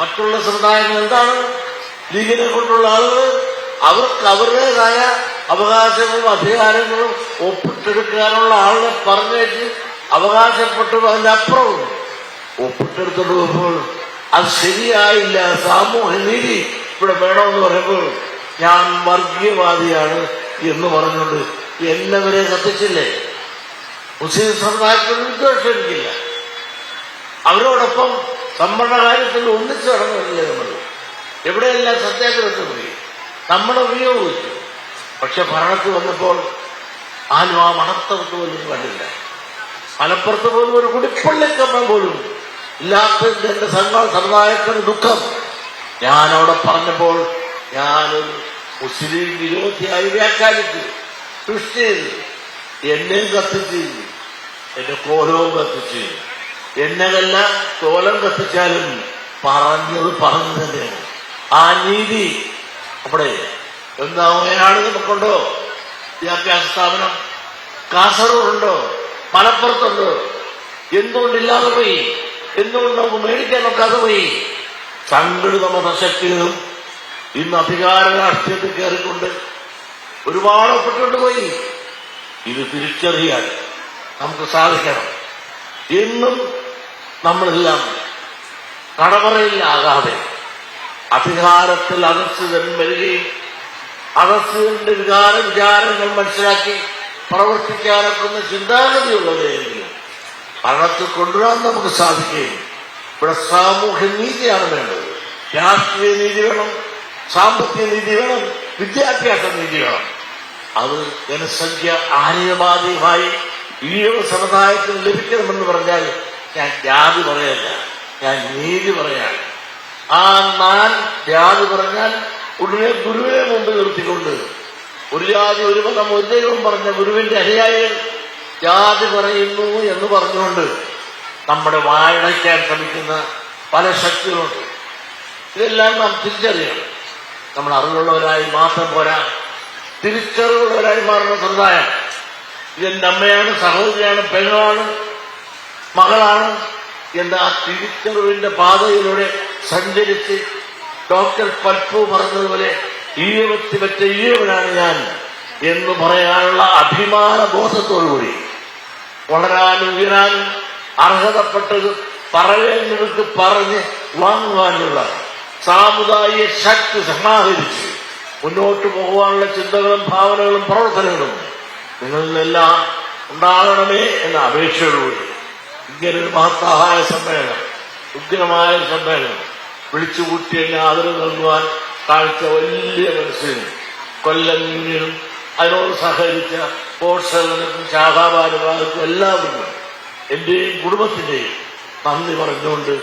മറ്റുള്ള സമുദായങ്ങൾ എന്താണ്? ലീഗിനെ കൊണ്ടുള്ള ആളുകൾ. അവർക്ക് അവരുടേതായ അവകാശങ്ങളും അധികാരങ്ങളും ഒപ്പിട്ടെടുക്കാനുള്ള ആളെ പറഞ്ഞേച്ച് അവകാശപ്പെട്ടു അതിന്റെ അപ്പുറവും. ഒപ്പിട്ടെടുത്തോണ്ട് പോകുമ്പോൾ അത് ശരിയായില്ല. സാമൂഹ്യ നീതി ഇവിടെ വേണമെന്ന് പറയുമ്പോൾ ഞാൻ വർഗീയവാദിയാണ് എന്ന് പറഞ്ഞുകൊണ്ട് എല്ലാവരെയും വരെ കത്തിച്ചില്ലേ? മുസ്ലിം സമുദായത്തിൽ വിദ്വേഷിക്കില്ല അവരോടൊപ്പം നമ്മുടെ കാര്യത്തിൽ ഒന്നിച്ചു നടന്നിട്ടില്ലേ നമ്മൾ എവിടെയെല്ലാം സത്യാഗ്രഹത്തിൽ പോയി. നമ്മുടെ ഉപയോഗിച്ചു. പക്ഷെ ഭരണത്തിൽ വന്നപ്പോൾ ആരും ആ മണത്തവത്ത് പോലും കണ്ടില്ല. മലപ്പുറത്ത് പോലും ഒരു കുടിപ്പള്ളിക്കമ്മ പോലും ഇല്ലാത്തതിന്റെ എന്റെ സംഘം സമുദായത്തിന് ദുഃഖം. ഞാനവിടെ പറഞ്ഞപ്പോൾ ഞാനൊരു മുസ്ലിം വിരോധിയായി വ്യാഖ്യാനിച്ചു. സൃഷ്ടി ചെയ്തു. എന്നെയും കത്തിച്ചു. എന്റെ കോലവും കത്തിച്ച്. എന്നതല്ല തോലം കത്തിച്ചാലും പറഞ്ഞത് പറഞ്ഞു തന്നെയാണ് ആ നീതി അവിടെ എന്താവുകയാണ് നമുക്കുണ്ടോ? വിദ്യാഭ്യാസ സ്ഥാപനം കാസർഗോഡുണ്ടോ? മലപ്പുറത്തുണ്ടോ. എന്തുകൊണ്ടില്ലാതെ പോയി? എന്തുകൊണ്ട് നമുക്ക് മേടിക്കാൻ നോക്കാതെ പോയി? സംഘടിത മതശക്തികളും ഇന്ന് അധികാര രാഷ്ട്രീയത്തിൽ കയറിക്കൊണ്ട് ഒരുപാട് ഒപ്പിട്ടുകൊണ്ട് പോയി. ഇത് തിരിച്ചറിയാൻ നമുക്ക് സാധിക്കണം. എന്നും നമ്മളെല്ലാം കടവറയിലാകാതെ അധികാരത്തിൽ അധസ്ഥിതൻ വരികയും അധസ്ഥിതന്റെ വികാര വിചാരങ്ങൾ മനസ്സിലാക്കി പ്രവർത്തിക്കാനൊക്കുന്ന ചിന്താഗതിയുള്ളവരെങ്കിലും ഭരണത്തിൽ കൊണ്ടുവരാൻ നമുക്ക് സാധിക്കുകയും ഇവിടെ സാമൂഹ്യ നീതിയാണ് വേണ്ടത്. രാഷ്ട്രീയ നീതി വേണം സാമ്പത്തിക നീതി വേണം വിദ്യാഭ്യാസ നീതി വേണം. അത് ജനസംഖ്യ ആനുപാതികമായി ഈഴവ സമുദായത്തിന് ലഭിക്കണമെന്ന് പറഞ്ഞാൽ ഞാൻ ജാതി പറയല്ല. ഞാൻ നീതി പറയാണ് ആ നാൻ ജാതി പറഞ്ഞാൽ ഉടനെ ഗുരുവിനെ മുമ്പ് നിർത്തിക്കൊണ്ട് ഒരു ജാതി ഒരു പദം ഒരു ദൈവം പറഞ്ഞ ഗുരുവിന്റെ അനുയായികൾ ജാതി പറയുന്നു എന്ന് പറഞ്ഞുകൊണ്ട് നമ്മുടെ വായടയ്ക്കാൻ ശ്രമിക്കുന്ന പല ശക്തികളുണ്ട്. ഇതെല്ലാം നാം തിരിച്ചറിയണം. നമ്മൾ അറിവുള്ളവരായി മാത്രം പോരാ. തിരിച്ചറിവുള്ളവരായി മാറുന്ന സമുദായം. ഇതെന്റെ അമ്മയാണ് സഹോദരിയാണ് പെങ്ങളാണ്. മകളാണ്. എന്ന ആ തിരിച്ചറിവിന്റെ പാതയിലൂടെ സഞ്ചരിച്ച് ഡോക്ടർ പൽപ്പു പറഞ്ഞതുപോലെ ഈവത്തി വെച്ച ഈവനാണ് ഞാൻ എന്ന് പറയാനുള്ള അഭിമാന ബോധത്തോടുകൂടി വളരാനും ഉയരാനും അർഹതപ്പെട്ടത് പറയേണ്ടവർക്ക് പറഞ്ഞ് വാങ്ങുവാനുള്ള സാമുദായിക ശക്തി സമാഹരിച്ച് മുന്നോട്ട് പോകുവാനുള്ള ചിന്തകളും ഭാവനകളും പ്രവർത്തനങ്ങളും നിങ്ങളിലെല്ലാം ഉണ്ടാകണമേ എന്ന അപേക്ഷയോടുകൂടി. ഇങ്ങനൊരു മഹത്തായ സമ്മേളനം ഉഗ്രമായ സമ്മേളനം. വിളിച്ചുകൂട്ടി എന്നെ ആദരവ് നൽകുവാൻ കാഴ്ച വലിയ മനസ്സിന്. കൊല്ലം യൂണിയനും അതിനോട് സഹകരിച്ച പോഷകനും ശാഖാഭാരവാദർക്കും എല്ലാവർക്കും എന്റെയും കുടുംബത്തിന്റെയും നന്ദി പറഞ്ഞുകൊണ്ട്